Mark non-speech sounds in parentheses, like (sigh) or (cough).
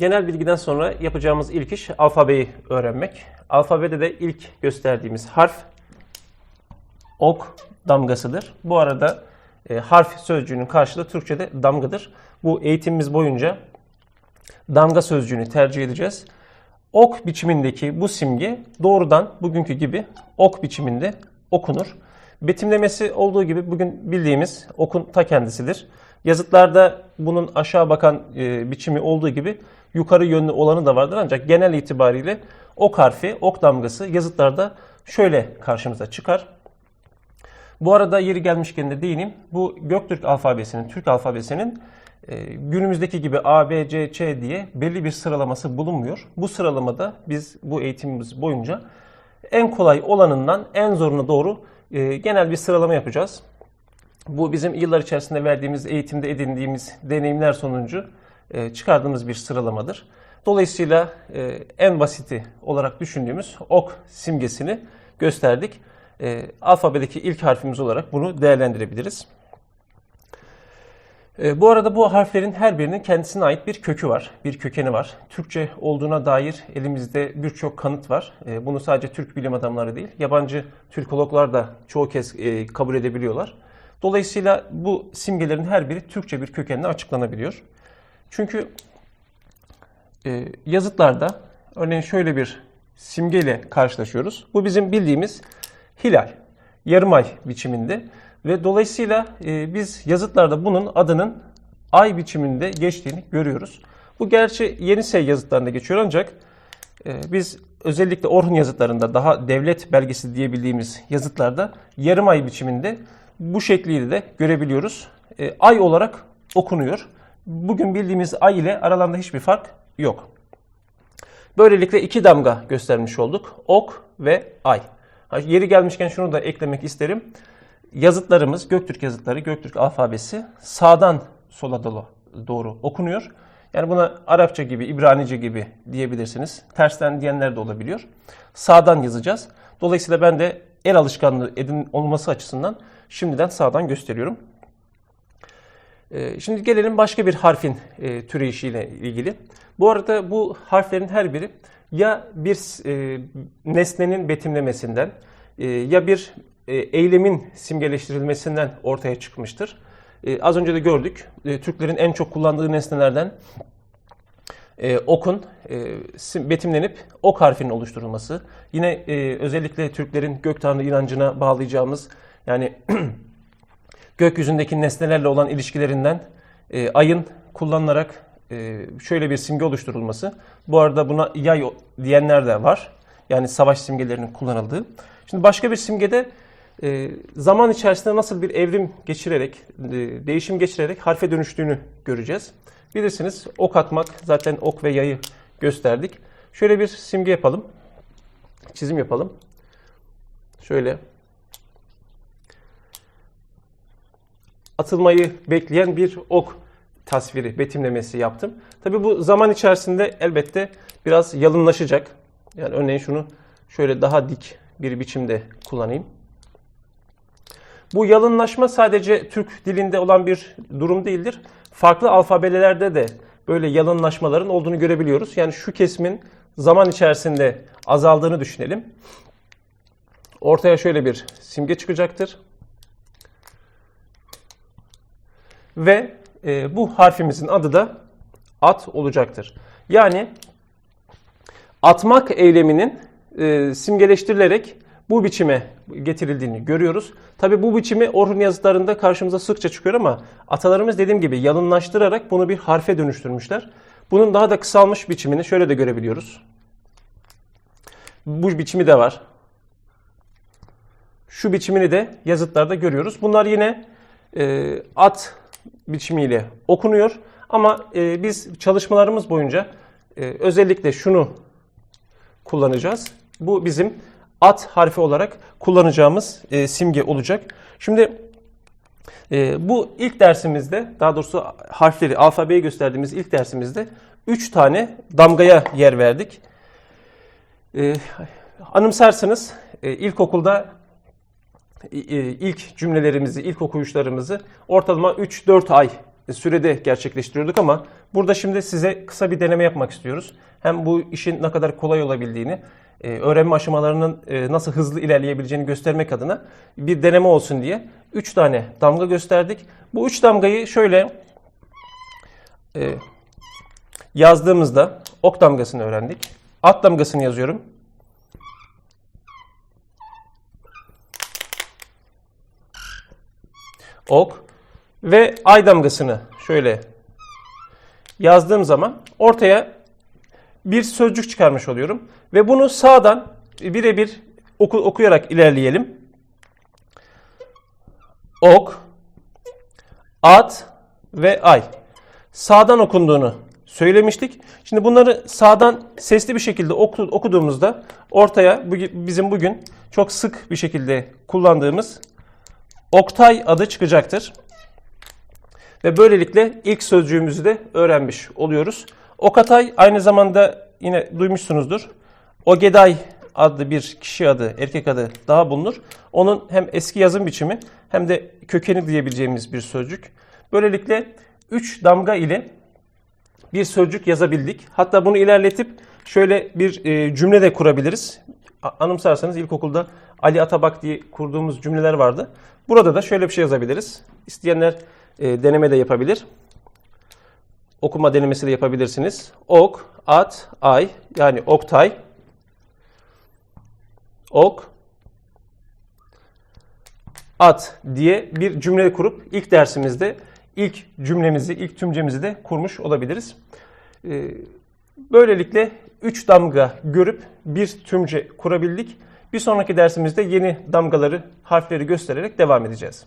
Genel bilgiden sonra yapacağımız ilk iş alfabeyi öğrenmek. Alfabede de ilk gösterdiğimiz harf ok damgasıdır. Bu arada e, harf sözcüğünün karşılığı Türkçe'de damgadır. Bu eğitimimiz boyunca damga sözcüğünü tercih edeceğiz. Ok biçimindeki bu simge doğrudan bugünkü gibi ok biçiminde okunur. Betimlemesi olduğu gibi bugün bildiğimiz okun ta kendisidir. Yazıtlarda bunun aşağı bakan e, biçimi olduğu gibi yukarı yönlü olanı da vardır ancak genel itibariyle ok harfi, ok damgası yazıtlarda şöyle karşımıza çıkar. Bu arada yeri gelmişken de değineyim. Bu Göktürk alfabesinin, Türk alfabesinin e, günümüzdeki gibi A, B, C, Ç diye belli bir sıralaması bulunmuyor. Bu sıralamada biz bu eğitimimiz boyunca en kolay olanından en zoruna doğru e, genel bir sıralama yapacağız. Bu bizim yıllar içerisinde verdiğimiz eğitimde edindiğimiz deneyimler sonucu e, çıkardığımız bir sıralamadır. Dolayısıyla e, en basiti olarak düşündüğümüz ok simgesini gösterdik. E, alfabedeki ilk harfimiz olarak bunu değerlendirebiliriz. E, bu arada bu harflerin her birinin kendisine ait bir kökü var, bir kökeni var. Türkçe olduğuna dair elimizde birçok kanıt var. E, bunu sadece Türk bilim adamları değil, yabancı Türkologlar da çoğu kez e, kabul edebiliyorlar. Dolayısıyla bu simgelerin her biri Türkçe bir kökenle açıklanabiliyor. Çünkü e, yazıtlarda örneğin şöyle bir simgeyle karşılaşıyoruz. Bu bizim bildiğimiz hilal, yarım ay biçiminde ve dolayısıyla e, biz yazıtlarda bunun adının ay biçiminde geçtiğini görüyoruz. Bu gerçi Yenisey yazıtlarında geçiyor ancak e, biz özellikle Orhun yazıtlarında daha devlet belgesi diyebildiğimiz yazıtlarda yarım ay biçiminde bu şekliyle de görebiliyoruz. E, ay olarak okunuyor. Bugün bildiğimiz ay ile aralarında hiçbir fark yok. Böylelikle iki damga göstermiş olduk. Ok ve ay. Ha, Yeri gelmişken şunu da eklemek isterim. Yazıtlarımız, Göktürk yazıtları, Göktürk alfabesi sağdan sola doğru, okunuyor. Yani buna Arapça gibi, İbranice gibi diyebilirsiniz. Tersten diyenler de olabiliyor. Sağdan yazacağız. Dolayısıyla ben de el alışkanlığı edin olması açısından şimdiden sağdan gösteriyorum. Ee, Şimdi gelelim başka bir harfin e, türeyişiyle ilgili. Bu arada bu harflerin her biri ya bir e, nesnenin betimlemesinden e, ya bir eylemin simgeleştirilmesinden ortaya çıkmıştır. Az önce de gördük. Türklerin en çok kullandığı nesnelerden e, okun e, betimlenip ok harfinin oluşturulması. Yine e, özellikle Türklerin gök tanrı inancına bağlayacağımız yani (clears throat) gökyüzündeki nesnelerle olan ilişkilerinden e, ayın kullanılarak e, şöyle bir simge oluşturulması. Bu arada buna yay diyenler de var. Yani savaş simgelerinin kullanıldığı. Şimdi başka bir simgede e, zaman içerisinde nasıl bir evrim geçirerek, e, değişim geçirerek harfe dönüştüğünü göreceğiz. Bilirsiniz ok atmak zaten ok ve yayı gösterdik. Şöyle bir simge yapalım. Çizim yapalım. Şöyle atılmayı bekleyen bir ok tasviri, betimlemesi yaptım. Tabii bu zaman içerisinde elbette biraz yalınlaşacak. Yani örneğin şunu şöyle daha dik bir biçimde kullanayım. Bu yalınlaşma sadece Türk dilinde olan bir durum değildir. Farklı alfabelerde de böyle yalınlaşmaların olduğunu görebiliyoruz. Yani şu kesimin zaman içerisinde azaldığını düşünelim. Ortaya şöyle bir simge çıkacaktır. Ve e, bu harfimizin adı da at olacaktır. Yani atmak eyleminin e, simgeleştirilerek bu biçime getirildiğini görüyoruz. Tabi bu biçimi Orhun yazıtlarında karşımıza sıkça çıkıyor ama atalarımız dediğim gibi yalınlaştırarak bunu bir harfe dönüştürmüşler. Bunun daha da kısalmış biçimini şöyle de görebiliyoruz. Bu biçimi de var. Şu biçimini de yazıtlarda görüyoruz. Bunlar yine e, at biçimiyle okunuyor. Ama e, biz çalışmalarımız boyunca e, özellikle şunu kullanacağız. Bu bizim at harfi olarak kullanacağımız e, simge olacak. Şimdi e, bu ilk dersimizde, daha doğrusu harfleri, alfabeyi gösterdiğimiz ilk dersimizde 3 tane damgaya yer verdik. E, anımsarsınız e, ilkokulda e, ilk cümlelerimizi, ilk okuyuşlarımızı ortalama 3-4 ay sürede gerçekleştiriyorduk ama burada şimdi size kısa bir deneme yapmak istiyoruz. Hem bu işin ne kadar kolay olabildiğini, e, öğrenme aşamalarının e, nasıl hızlı ilerleyebileceğini göstermek adına bir deneme olsun diye 3 tane damga gösterdik. Bu 3 damgayı şöyle e, yazdığımızda ok damgasını öğrendik. At damgasını yazıyorum. Ok ve ay damgasını şöyle yazdığım zaman ortaya bir sözcük çıkarmış oluyorum. Ve bunu sağdan birebir oku, okuyarak ilerleyelim. Ok, at ve ay. Sağdan okunduğunu söylemiştik. Şimdi bunları sağdan sesli bir şekilde oku- okuduğumuzda ortaya bizim bugün çok sık bir şekilde kullandığımız Oktay adı çıkacaktır. Ve böylelikle ilk sözcüğümüzü de öğrenmiş oluyoruz. Okatay aynı zamanda yine duymuşsunuzdur. Ogeday adlı bir kişi adı, erkek adı daha bulunur. Onun hem eski yazım biçimi hem de kökeni diyebileceğimiz bir sözcük. Böylelikle 3 damga ile bir sözcük yazabildik. Hatta bunu ilerletip şöyle bir e, cümle de kurabiliriz. Anımsarsanız ilkokulda Ali Atabak diye kurduğumuz cümleler vardı. Burada da şöyle bir şey yazabiliriz. İsteyenler e, deneme de yapabilir. Okuma denemesi de yapabilirsiniz. Ok, at, ay yani oktay. Ok, at diye bir cümle kurup ilk dersimizde ilk cümlemizi, ilk tümcemizi de kurmuş olabiliriz. Ee, Böylelikle 3 damga görüp bir tümce kurabildik. Bir sonraki dersimizde yeni damgaları, harfleri göstererek devam edeceğiz.